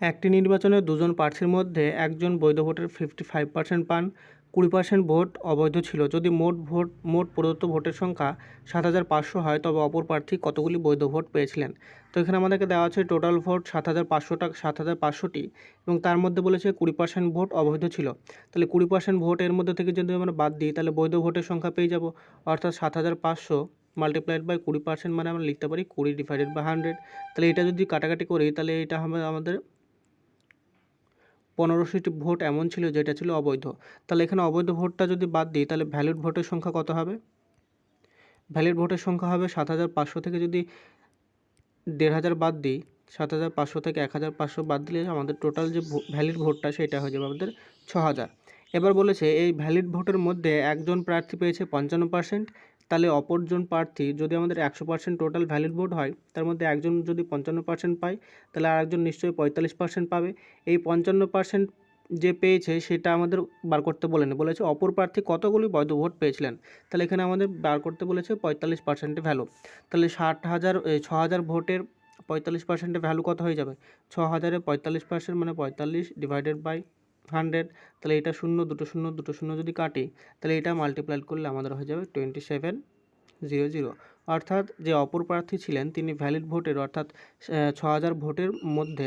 একটি নির্বাচনে দুজন প্রার্থীর মধ্যে একজন বৈধ ভোটের ফিফটি ফাইভ পার্সেন্ট পান, কুড়ি পার্সেন্ট ভোট অবৈধ ছিল। যদি মোট ভোট, মোট প্রদত্ত ভোটের সংখ্যা সাত হাজার পাঁচশো হয়, তবে অপর প্রার্থী কতগুলি বৈধ ভোট পেয়েছিলেন? তো এখানে আমাদেরকে দেওয়া আছে টোটাল ভোট সাত হাজার পাঁচশো টাকা, সাত হাজার পাঁচশোটি এবং তার মধ্যে বলেছে কুড়ি পার্সেন্ট ভোট অবৈধ ছিল। তাহলে কুড়ি পার্সেন্ট ভোট এর মধ্যে থেকে যদি আমরা বাদ দিই, তাহলে বৈধ ভোটের সংখ্যা পেয়ে যাব। অর্থাৎ সাত হাজার পাঁচশো মাল্টিপ্লাইড বাই কুড়ি পার্সেন্ট মানে আমরা লিখতে পারি কুড়ি ডিভাইডেড বাই হান্ড্রেড তাহলে এটা যদি কাটাকাটি করি, তাহলে এটা হবে আমাদের পনেরোশোটি ভোট এমন ছিল যেটা ছিল অবৈধ। তাহলে এখানে অবৈধ ভোটটা যদি বাদ দিই, তাহলে ভ্যালিড ভোটের সংখ্যা কত হবে? ভ্যালিড ভোটের সংখ্যা হবে সাত হাজার পাঁচশো থেকে যদি দেড় হাজার বাদ দিই, সাত হাজার পাঁচশো থেকে এক হাজার পাঁচশো বাদ দিলে আমাদের টোটাল যে ভ্যালিড ভোটটা সেটা হয়ে যাবে আমাদের ছ হাজার। এবার বলেছে এই ভ্যালিড ভোটের মধ্যে একজন প্রার্থী পেয়েছে পঞ্চান্ন পার্সেন্ট তাহলে অপরজন প্রার্থী যদি আমাদের একশো পার্সেন্ট টোটাল ভ্যালিড ভোট হয়, তার মধ্যে একজন যদি পঞ্চান্ন পার্সেন্ট পায়, তাহলে আরেকজন নিশ্চয়ই পঁয়তাল্লিশ পার্সেন্ট পাবে। এই পঞ্চান্ন পার্সেন্ট যে পেয়েছে, সেটা আমাদের বার করতে বলেনি। বলেছে অপর প্রার্থী কতগুলি বৈধ ভোট পেয়েছিলেন? তাহলে এখানে আমাদের বার করতে বলেছে পঁয়তাল্লিশ পার্সেন্টের ভ্যালু তাহলে ষাট হাজার ছ হাজার ভোটের পঁয়তাল্লিশ পার্সেন্টের ভ্যালু কত হয়ে যাবে? ছ হাজারে পঁয়তাল্লিশ পার্সেন্ট মানে পঁয়তাল্লিশ ডিভাইডেড বাই হান্ড্রেড তাহলে এটা শূন্য, দুটো শূন্য দুটো শূন্য যদি কাটি, তাহলে এটা মাল্টিপ্লাই করলে আমাদের হয়ে যাবে টোয়েন্টি সেভেন জিরো জিরো অর্থাৎ যে অপর প্রার্থী ছিলেন, তিনি ভ্যালিড ভোটের, অর্থাৎ ছ হাজার ভোটের মধ্যে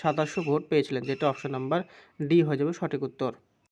সাতাশশো ভোট পেয়েছিলেন, যেটা অপশন নাম্বার ডি হয়ে যাবে সঠিক উত্তর।